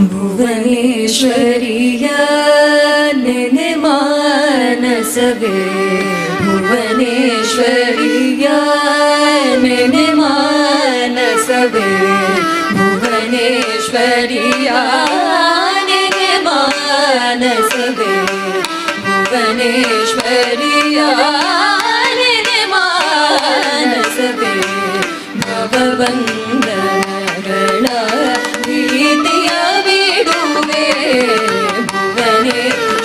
ഭുവനേശ്വരിയാനെ മാനസവേ ഭുവനേശ്വരിയാനെ മാനസവേ ഭുവനേശ്വരിയാനെ മാനസവേ ഭുവനേശ്വരിയാനെ മാനസവേ ഭവബന്ധ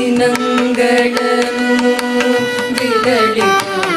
ദിനങ്ങളും വിതടിക്കും